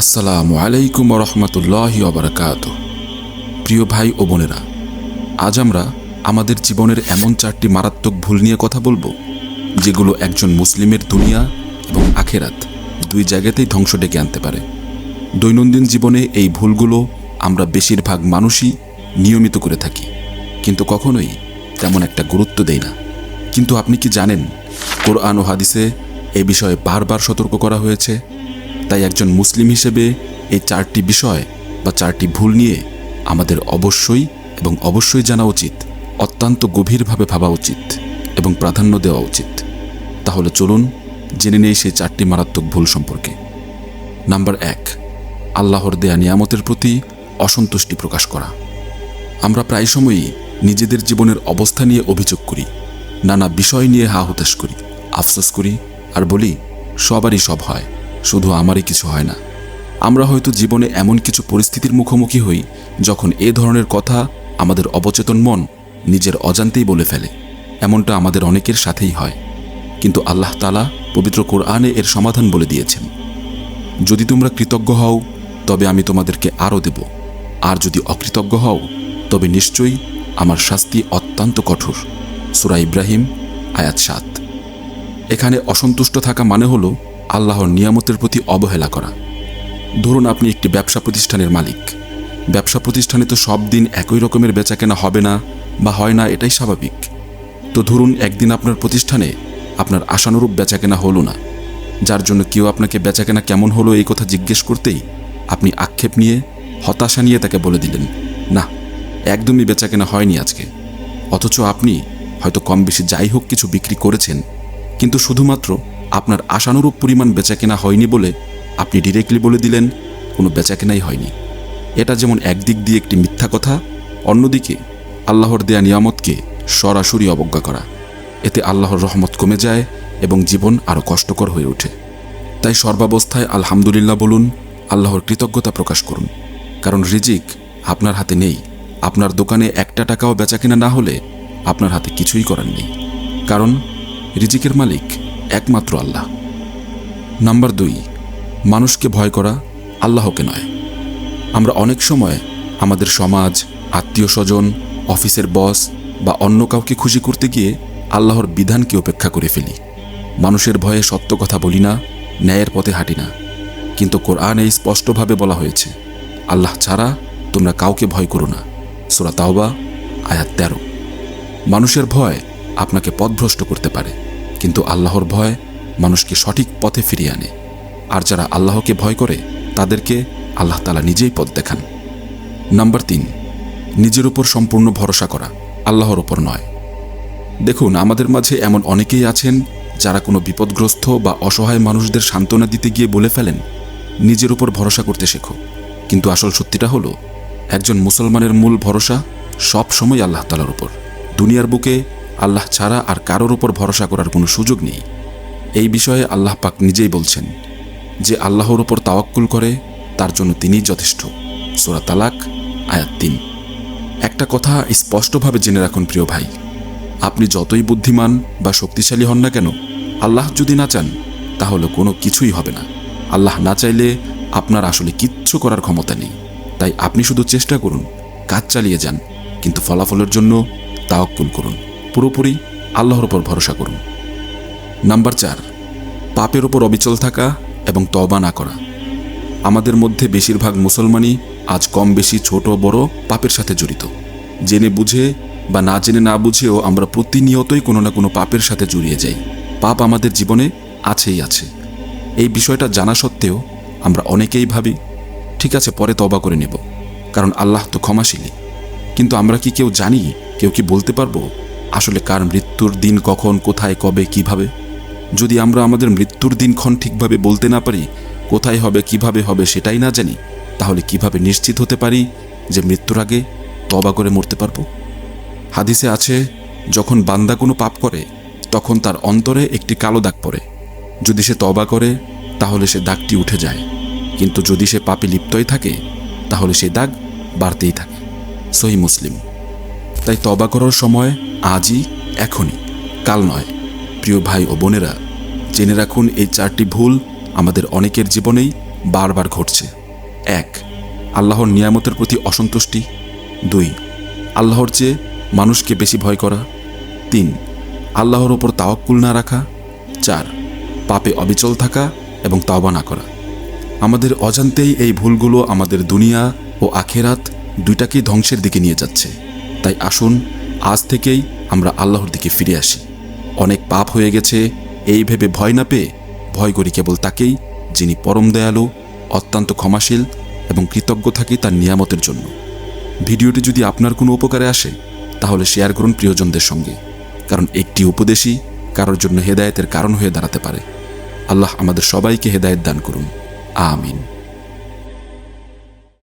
আসসালামু আলাইকুম রহমতুল্লাহ অবরাকাত প্রিয় ভাই ও বোনেরা, আজ আমরা আমাদের জীবনের এমন চারটি মারাত্মক ভুল নিয়ে কথা বলব, যেগুলো একজন মুসলিমের দুনিয়া এবং আখেরাত দুই জায়গাতেই ধ্বংস ডেকে আনতে পারে। দৈনন্দিন জীবনে এই ভুলগুলো আমরা বেশিরভাগ মানুষই নিয়মিত করে থাকি, কিন্তু কখনোই তেমন একটা গুরুত্ব দেই না। কিন্তু আপনি কি জানেন, কোরআন ও হাদিসে এ বিষয়ে বারবার সতর্ক করা হয়েছে? তাই একজন মুসলিম হিসেবে এই চারটি বিষয় বা চারটি ভুল নিয়ে আমাদের অবশ্যই এবং অবশ্যই জানা উচিত, অত্যন্ত গভীরভাবে ভাবা উচিত এবং প্রাধান্য দেওয়া উচিত। তাহলে চলুন জেনে নেই সেই চারটি মারাত্মক ভুল সম্পর্কে। নাম্বার এক, আল্লাহর দেয়া নিয়ামতের প্রতি অসন্তুষ্টি প্রকাশ করা। আমরা প্রায় সময়ই নিজেদের জীবনের অবস্থা নিয়ে অভিযোগ করি, নানা বিষয় নিয়ে হা হতাশ করি, আফসোস করি আর বলি, সবারই সব হয়। শুধু আমারই কিছু হয় না। আমরা হয়তো জীবনে এমন কিছু পরিস্থিতির মুখোমুখি হই, যখন এ ধরনের কথা আমাদের অবচেতন মন নিজের অজান্তেই বলে ফেলে। এমনটা আমাদের অনেকের সাথেই হয়। কিন্তু আল্লাহ তালা পবিত্র কোরআনে এর সমাধান বলে দিয়েছেন। যদি তোমরা কৃতজ্ঞ হও, তবে আমি তোমাদেরকে আরও দেব। আর যদি অকৃতজ্ঞ হও, তবে নিশ্চয়ই আমার শাস্তি অত্যন্ত কঠোর। সুরা ইব্রাহিম, আয়াত সাত। এখানে অসন্তুষ্ট থাকা মানে হলো আল্লাহর নিয়ামতের প্রতি অবহেলা করা। ধরুন আপনি একটি ব্যবসা প্রতিষ্ঠানের মালিক। ব্যবসা প্রতিষ্ঠানে তো সব দিন একই রকমের বেচাকেনা হবে না বা হয় না এটাই স্বাভাবিক। তো ধরুন একদিন আপনার প্রতিষ্ঠানে আপনার আশানুরূপ বেচাকেনা হলো না। যার জন্য কেউ আপনাকে বেচাকেনা কেমন হলো এই কথা জিজ্ঞেস করতেই আপনি আক্ষেপ নিয়ে, হতাশা নিয়ে তাকে বলে দিলেন, না, একদমই বেচাকেনা হয়নি আজকে। অথচ আপনি হয়তো কম বেশি যাই হোক কিছু বিক্রি করেছেন, কিন্তু শুধুমাত্র আপনার আশানুরূপ পরিমাণ বেচাকেনা হয়নি বলে আপনি ডিরেক্টলি বলে দিলেন, কোনো বেচাকেনাই হয়নি। এটা যেমন একদিক দিয়ে একটি মিথ্যা কথা, অন্যদিকে আল্লাহর দেয়া নিয়ামতকে সরাসরি অবজ্ঞা করা। এতে আল্লাহর রহমত কমে যায় এবং জীবন আরও কষ্টকর হয়ে ওঠে। তাই সর্বাবস্থায় আলহামদুলিল্লাহ বলুন, আল্লাহর কৃতজ্ঞতা প্রকাশ করুন। কারণ রিজিক আপনার হাতে নেই। আপনার দোকানে একটা টাকাও বেচা বেচাকেনা না হলে আপনার হাতে কিছুই করার নেই। কারণ রিজিকের মালিক একমাত্র আল্লাহ। নাম্বার দুই, মানুষকে ভয় করা আল্লাহকে নয়। আমরা অনেক সময় আমাদের সমাজ, আত্মীয় স্বজন, অফিসের বস বা অন্য কাউকে খুশি করতে গিয়ে আল্লাহর বিধানকে উপেক্ষা করে ফেলি। মানুষের ভয়ে সত্য কথা বলি না, ন্যায়ের পথে হাঁটি না। কিন্তু কোরআনে স্পষ্টভাবে বলা হয়েছে, আল্লাহ ছাড়া তোমরা কাউকে ভয় করো না। সুরা তাওবা, আয়াত তেরো। মানুষের ভয় আপনাকে পথভ্রষ্ট করতে পারে। কিন্তু আল্লাহর ভয় মানুষকে সঠিক পথে ফিরিয়ে আনে। আর যারা আল্লাহকে ভয় করে, তাদেরকে আল্লাহ তালা নিজেই পথ দেখান। নাম্বার তিন, নিজের উপর সম্পূর্ণ ভরসা করা আল্লাহর ওপর নয়। দেখুন, আমাদের মাঝে এমন অনেকেই আছেন যারা কোনো বিপদগ্রস্ত বা অসহায় মানুষদের সান্ত্বনা দিতে গিয়ে বলে ফেলেন, নিজের উপর ভরসা করতে শেখো। কিন্তু আসল সত্যিটা হলো, একজন মুসলমানের মূল ভরসা সব সময় আল্লাহ তালার উপর। দুনিয়ার বুকে আল্লাহ ছাড়া আর কারোর উপর ভরসা করার কোনো সুযোগ নেই। এই বিষয়ে আল্লাহ পাক নিজেই বলছেন যে আল্লাহর উপর তাওয়াক্কুল করে, তার জন্য তিনিই যথেষ্ট। সোরা তালাক, আয়াত তিন। একটা কথা স্পষ্টভাবে জেনে রাখুন প্রিয় ভাই। আপনি যতই বুদ্ধিমান বা শক্তিশালী হন না কেন, আল্লাহ যদি না চান, তাহলে কোনো কিছুই হবে না। আল্লাহ না চাইলে আপনার আসলে কিচ্ছু করার ক্ষমতা নেই। তাই আপনি শুধু চেষ্টা করুন, কাজ চালিয়ে যান, কিন্তু ফলাফলের জন্য তাওয়াক্কুল করুন। পুরোপুরি আল্লাহর ওপর ভরসা করুন। নাম্বার চার, পাপের ওপর অবিচল থাকা এবং তবা না করা। আমাদের মধ্যে বেশিরভাগ মুসলমানই আজ কম বেশি ছোট বড় পাপের সাথে জড়িত। জেনে বুঝে বা না জেনে না বুঝেও আমরা প্রতিনিয়তই কোনো না কোনো পাপের সাথে জড়িয়ে যাই। পাপ আমাদের জীবনে আছেই আছে। এই বিষয়টা জানা সত্ত্বেও আমরা অনেকেই ভাবি, ঠিক আছে, পরে তবা করে নেব। কারণ আল্লাহ তো ক্ষমাশীলী কিন্তু আমরা কি কেউ জানি, কেউ কি বলতে পারব? আসলে কার মৃত্যুর দিন কখন, কোথায়, কবে, কীভাবে? যদি আমরা আমাদের মৃত্যুর দিনক্ষণ ঠিকভাবে বলতে না পারি, কোথায় হবে, কীভাবে হবে সেটাই না জানি, তাহলে কীভাবে নিশ্চিত হতে পারি যে মৃত্যুর আগে তবা করে মরতে পারব? হাদিসে আছে, যখন বান্দা কোনো পাপ করে, তখন তার অন্তরে একটি কালো দাগ পড়ে। যদি সে তবা করে, তাহলে সে দাগটি উঠে যায়। কিন্তু যদি সে পাপে লিপ্তই থাকে, তাহলে সে দাগ বাড়তেই থাকে। সহি মুসলিম। তাই তবা করার সময় আজই, এখনই। কাল নয়। প্রিয় ভাই ও বোনেরা, জেনে রাখুন এই চারটি ভুল আমাদের অনেকের জীবনেই বারবার ঘটছে। এক, আল্লাহর নিয়ামতের প্রতি অসন্তুষ্টি। দুই, আল্লাহর চেয়ে মানুষকে বেশি ভয় করা। তিন, আল্লাহর ওপর তাওয়াক্কুল না রাখা। চার, পাপে অবিচল থাকা এবং তাওবা না করা। আমাদের অজান্তেই এই ভুলগুলো আমাদের দুনিয়া ও আখেরাত দুইটাকেই ধ্বংসের দিকে নিয়ে যাচ্ছে। তাই আসুন, আজ থেকেই আমরা আল্লাহর দিকে ফিরে আসি। অনেক পাপ হয়ে গেছে, এই ভেবে ভয় না পেয়ে ভয় করি কেবল তাকেই, যিনি পরম দয়ালু, অত্যন্ত ক্ষমাশীল এবং কৃতজ্ঞ থাকি তার নিয়ামতের জন্য। ভিডিওটি যদি আপনার কোনো উপকারে আসে, তাহলে শেয়ার করুন প্রিয়জনদের সঙ্গে, কারণ একটি উপদেশই কারোর জন্য হেদায়েতের কারণ হয়ে দাঁড়াতে পারে। আল্লাহ আমাদের সবাইকে হেদায়েত দান করুন। আমিন।